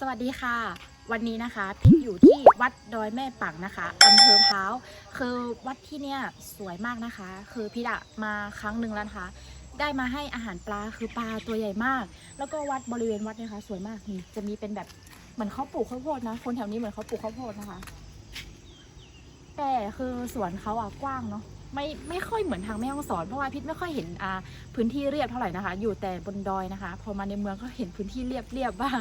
สวัสดีค่ะ วันนี้นะคะพิกอยู่ที่วัดดอยแม่ปังนะคะอำเภอพร้าวคือวัดที่เนี่ยสวยมากนะคะ คือพิดอะมาครั้งหนึ่งแล้วนะคะ ได้มาให้อาหารปลาคือปลาตัวใหญ่มาก แล้วก็วัดบริเวณวัดนะคะ สวยมากนี่จะมีเป็นแบบเหมือนเขาปลูกข้าวโพดนะ คนแถวนี้เหมือนเขาปลูกข้าวโพดนะคะ แต่คือสวนเขาอะกว้างเนาะไม่ไม่ค่อยเหมือนทางแม่ฮ่องสอนเพราะว่าพิษไม่ค่อยเห็นอ่าพื้นที่เรียบเท่าไหร่นะคะ อยู่แต่บนดอยนะคะ พอมาในเมืองก็เห็นพื้นที่เรียบเรียบบ้าง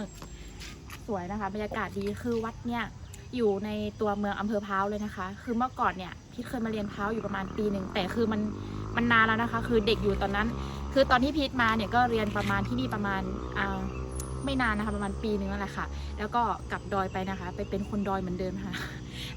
สวยนะคะบรรยากาศดีคือวัดเนี่ยอยู่ในตัวเมืองอำเภอพร้าวเลยนะคะ คือเมื่อก่อนเนี่ยพีทเคยมาเรียนพร้าวอยู่ประมาณปีหนึ่งแต่คือมันมันนานแล้วนะคะ คือเด็กอยู่ตอนนั้น คือตอนที่พีทมาเนี่ยก็เรียนประมาณที่นี่ประมาณอ่า ไม่นานนะคะ ประมาณปีนึงนั่นแหละค่ะ แล้วก็กลับดอยไปนะคะ ไปเป็นคนดอยเหมือนเดิมค่ะ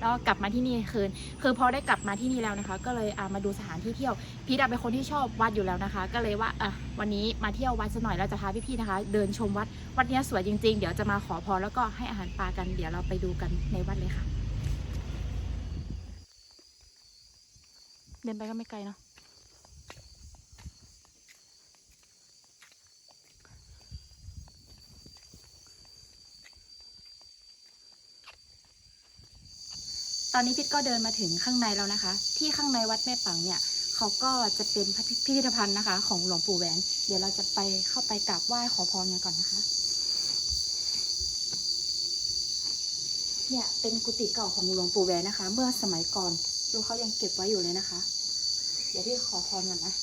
แล้วกลับมาที่นี่คืนคือพอได้กลับมาที่นี่แล้วนะคะ ก็เลยามาดูสถานที่เที่ยวพีทเป็นคนที่ชอบวัดอยู่แล้วนะคะ ก็เลยว่าอะวันนี้มาเที่ยววัดสักหน่อยแล้วจะพาพี่ๆนะคะ เดินชมวัดวัดนี้สวยจริงๆ เดี๋ยวจะมาขอพรแล้วก็ให้อาหารปลากันเดี๋ยวเราไปดูกันในวัดเลยค่ะ เดินไปก็ไม่ไกลเนาะ ตอนนี้พิษก็เดินมาถึงข้างในแล้วนะคะ ที่ข้างในวัดแม่ปังเนี่ยเขาก็จะเป็นพิพิธภัณฑ์นะคะ ของหลวงปู่แหวน เดี๋ยวเราจะไปเข้าไปกราบไหว้ขอพรกันก่อนนะคะ เนี่ยเป็นกุฏิเก่าของหลวงปู่แหวนนะคะ เมื่อสมัยก่อนดูเขายังเก็บไว้อยู่เลยนะคะ เดี๋ยวพี่ขอพรก่อนนะ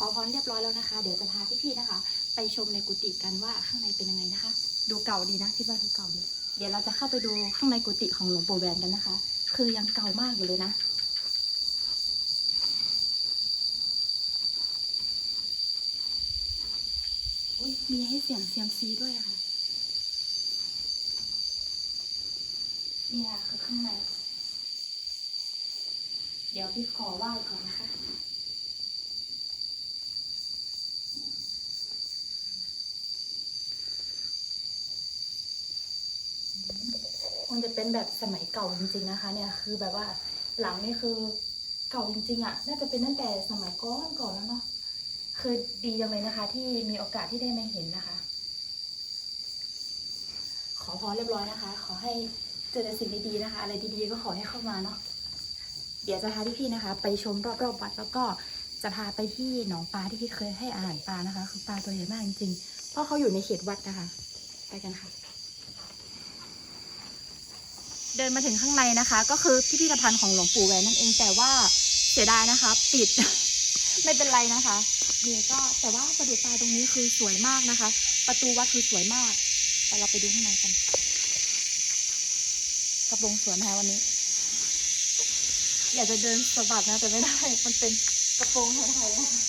ขอ พรเรียบร้อยแล้วนะคะ เดี๋ยวจะพาพี่ๆนะคะ ไปชมในกุฏิกันว่าข้างในเป็นยังไงนะคะ ดูเก่าดีนะพี่ว่าดูเก่าดีเดี๋ยวเราจะเข้าไปดูข้างในกุฏิของหลวงปู่แหวนกันนะคะ คือยังเก่ามากอยู่เลยนะอุ้ยมีให้เสียงเซียมซีด้วยค่ะนี่ค่ะคือข้างใน เดี๋ยวพี่ขอไหว้ก่อนนะคะ งจะเป็นแบบสมัยเก่าจริงๆนะคะ เนี่ยคือแบบว่าหลังนี่คือเก่าจริงๆอะ่ะ น่าจะเป็นตั้งแต่สมัยก่อนก่อนแล้วเนาะคือดีจังเลยนะคะ ที่มีโอกาสที่ได้มาเห็นนะคะ ขอพรเรียบร้อยนะคะ ขอให้เจอแต่สิ่งดีๆนะคะ อะไรดีๆก็ขอให้เข้ามาเนาะเดี๋ยวจะพาพี่ๆนะคะ ไปชมรอบๆวัดแล้วก็จะพาไปที่หนองปลาที่พี่เคยให้อาหารปลานะคะ คือปลาตัวใหญ่มากจริงๆเพราะเขาอยู่ในเขตวัดนะคะ ไปกันค่ะ เดินมาถึงข้างในนะคะ ก็คือพิพิธภัณฑ์ของหลวงปู่แหวนนั่นเองแต่ว่าเสียดายนะคะ ปิด ไม่เป็นไรนะคะนี่ก็แต่ว่าสะดุดตาตรงนี้คือสวยมากนะคะ ประตูวัดคือสวยมากแต่เราไปดูข้างในกันกระโปรงสวยไหมคะวันนี้ อยากจะเดินสะบัดนะแต่ไม่ได้ มันเป็นกระโปรงไทยๆนะคะ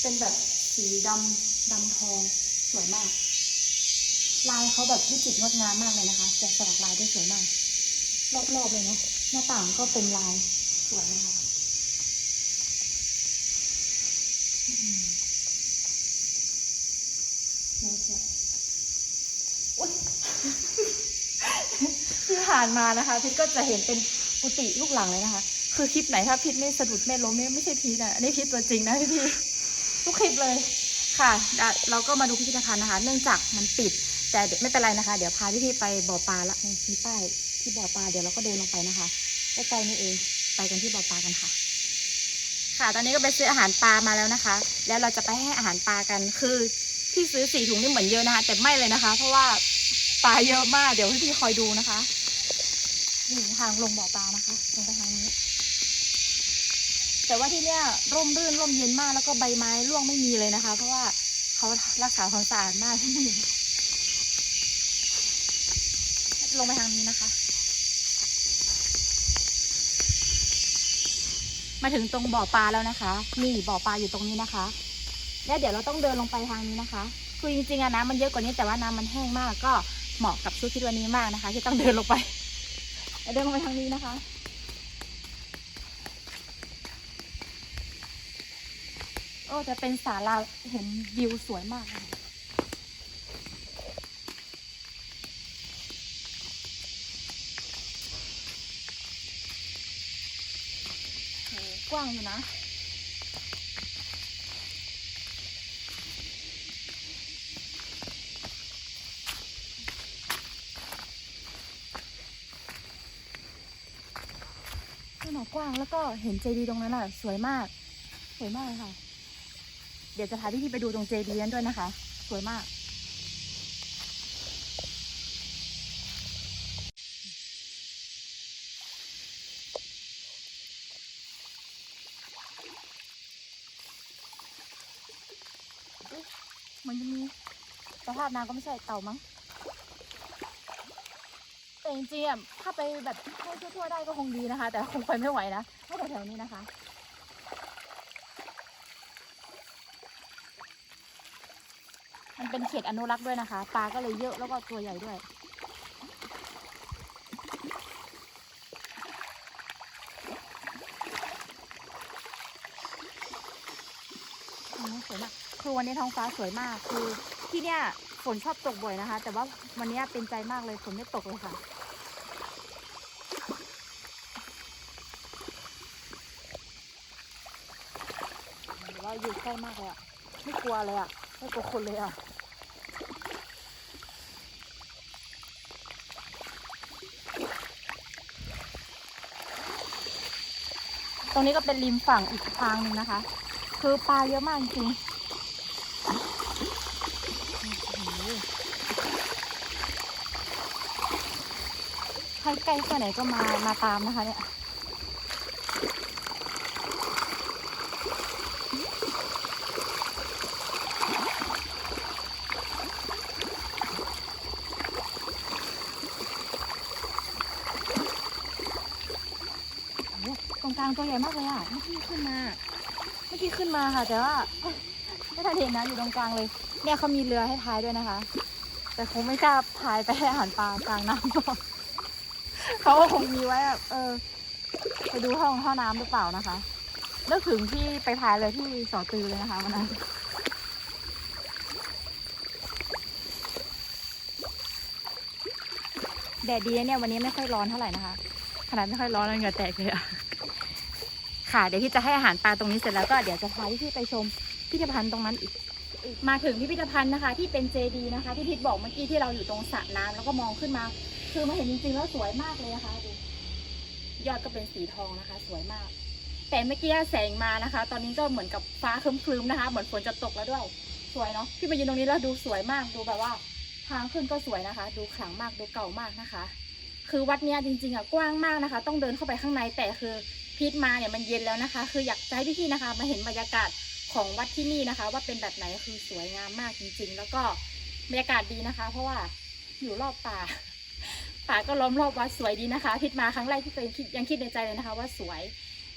เป็นแบบ สีดำดำทองสวยมาก ลายเขาแบบวิจิตรงดงามมากเลยนะคะจะสลักลายได้สวยมาก รอบๆเลยเนาะหน้าต่างก็เป็นลายสวยนะคะอืมสวยสวยอุ๊ยที่ผ่านมานะคะพิทก็จะเห็นเป็นกุฏิลูกหลังเลยนะคะ คือคลิปไหนถ้าพิทไม่สะดุดไม่ล้มเนี่ไม่ใช่พีทอะอันนี้พิทตัวจริงนะพี่ทุกคลิปเลย ค่ะเราก็มาดูพิพิธภัณฑ์นะคะ เนื่องจากมันปิด แต่ไม่เป็นไรนะคะ เดี๋ยวพาพี่ๆไปบ่อปลาละมีป้ายที่บ่อปลาเดี๋ยวเราก็เดินลงไปนะคะใกล้ๆนี่เองไปกันที่บ่อปลากันค่ะ ค่ะ ตอนนี้ก็ไปซื้ออาหารปลามาแล้วนะคะ แล้วเราจะไปให้อาหารปลากันคือที่ซื้อสี่ถุงนี่เหมือนเยอะนะคะ แต่ไม่เลยนะคะ เพราะว่าปลาเยอะมากเดี๋ยวพี่ๆคอยดูนะคะนี่ทางลงบ่อปลานะคะลงไปทาง แต่ว่าที่เนี้ยร่มรื่นร่มเย็นมากแล้วก็ใบไม้ร่วงไม่มีเลยนะคะ เพราะว่าเขารักษาความสะอาดมากที่นี่ลงไปทางนี้นะคะ มาถึงตรงบ่อปลาแล้วนะคะ นี่บ่อปลาอยู่ตรงนี้นะคะ แล้วเดี๋ยวเราต้องเดินลงไปทางนี้นะคะ คือจริงๆอะน้ำมันเยอะกว่านี้แต่ว่าน้ำมันแห้งมากก็เหมาะกับชุดที่วันนี้มากนะคะ ที่ต้องเดินลงไปเดินลงไปทางนี้นะคะ โอ้จะเป็นศาลาเห็นวิวสวยมากเลยกว้างอยู่นะขนาดกว้างแล้วก็เห็นเจดีย์ตรงนั้นอะ สวยมาก สวยมากเลยค่ะ เดี๋ยวจะพาพี่ๆไปดูตรงเจดีย์นั้นด้วยนะคะ สวยมากเอ๊ะมันจะมีสภาพน้ำก็ไม่ใช่เต่ามั้งแต่จริงๆอะถ้าไปแบบให้ทั่วๆได้ก็คงดีนะคะ แต่คงไปไม่ไหวนะถ้าแถวๆนี้นะคะ มัน เป็นเขตอนุรักษ์ด้วยนะคะ ปลาก็เลยเยอะแล้วก็ตัวใหญ่ด้วย สวยมากคือวันนี้ท้องฟ้าสวยมาก คือที่เนี่ยฝนชอบตกบ่อยนะคะ แต่ว่าวันนี้เป็นใจมากเลยฝนไม่ตกเลยค่ะหรือว่าอยู่ใกล้มากเลยอะ ไม่กลัวเลยอะ ไม่กลัวคนเลยอะ ตรงนี้ก็เป็นริมฝั่งอีกทางหนึ่งนะคะ คือปลาเยอะมากจริงใครใกล้แค่ไหนก็มามาตามนะคะเนี่ย โอ้โหตรงกลางตัวใหญ่มากเลยอะ เมื่อกี้ขึ้นมา เมื่อกี้ขึ้นมาค่ะ แต่ว่าไม่ทันเห็นนะอยู่ตรงกลางเลย เนี่ยเขามีเรือให้พายด้วยนะคะ แต่คงไม่กล้าพายไปให้อาหารปลากลางน้ำหรอกเขาก็คงมีไว้แบบเออ ไปดูห้องท่าน้ำหรือเปล่านะคะนึกถึงที่ไปพายเลยที่สอตือเลยนะคะวันนั้นแดดดีนะเนี่ยวันนี้ไม่ค่อยร้อนเท่าไหร่นะคะ ขนาดไม่ค่อยร้อนแล้วเหงื่อแตกเลยอะ ค่ะเดี๋ยวพี่จะให้อาหารปลาตรงนี้เสร็จแล้วก็เดี๋ยวจะพาพี่ไปชมพิพิธภัณฑ์ตรงนั้นอีกมาถึงพิพิธภัณฑ์นะคะ ที่เป็นเจดีนะคะที่พิทบอกเมื่อกี้ที่เราอยู่ตรงสระน้ำแล้วก็มองขึ้นมา คือมาเห็นจริงๆแล้วสวยมากเลยนะคะดูยอดก็เป็นสีทองนะคะ สวยมาก แต่เมื่อกี้แสงมานะคะ ตอนนี้ก็เหมือนกับฟ้าครึ้มๆนะคะ เหมือนฝนจะตกแล้วด้วยสวยเนาะพี่มายืนตรงนี้แล้วดูสวยมากดูแบบว่า ทางขึ้นก็สวยนะคะ ดูขลังมากดูเก่ามากนะคะ คือวัดเนี้ยจริงๆอะกว้างมากนะคะ ต้องเดินเข้าไปข้างในแต่คือ พีทมาเนี่ยมันเย็นแล้วนะคะ คืออยากจะให้พี่ๆนะคะ มาเห็นบรรยากาศของวัดที่นี่นะคะ ว่าเป็นแบบไหนคือสวยงามมากจริง ๆ แล้วก็บรรยากาศดีนะคะ เพราะว่าอยู่รอบป่า ป่าก็ล้อมรอบวัดสวยดีนะคะ พิทมาครั้งแรกที่เคยยังคิดในใจเลยนะคะ ว่าสวย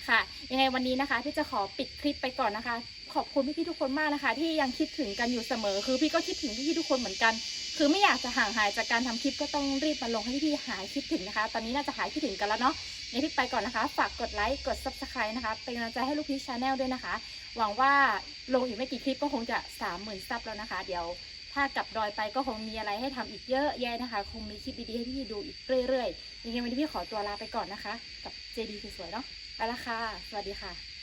ค่ะ ยังไงวันนี้นะคะ พี่จะขอปิดคลิปไปก่อนนะคะ ขอบคุณพี่ๆทุกคนมากนะคะ ที่ยังคิดถึงกันอยู่เสมอ คือพี่ก็คิดถึงพี่ๆทุกคนเหมือนกัน คือไม่อยากจะห่างหายจากการทำคลิปก็ต้องรีบมาลงให้พี่ๆหายคิดถึงนะคะ ตอนนี้น่าจะหายคิดถึงกันแล้วเนาะในพี่ไปก่อนนะคะ ฝากกดไลค์กด subscribe นะคะ เป็นกำลังใจให้ลูกพีชชาแนลด้วยนะคะ หวังว่าลงอีกไม่กี่คลิปก็คงจะสามหมื่นซับแล้วนะคะ เดี๋ยวถ้ากลับดอยไปก็คงมีอะไรให้ทำอีกเยอะแยะนะคะ คงมีคลิปดีๆให้พี่ดูอีกเรื่อยๆยังไงวันนี้พี่ขอตัวลาไปก่อนนะคะ กับเจดีสวยๆเนาะ ไปละค่ะ สวัสดีค่ะ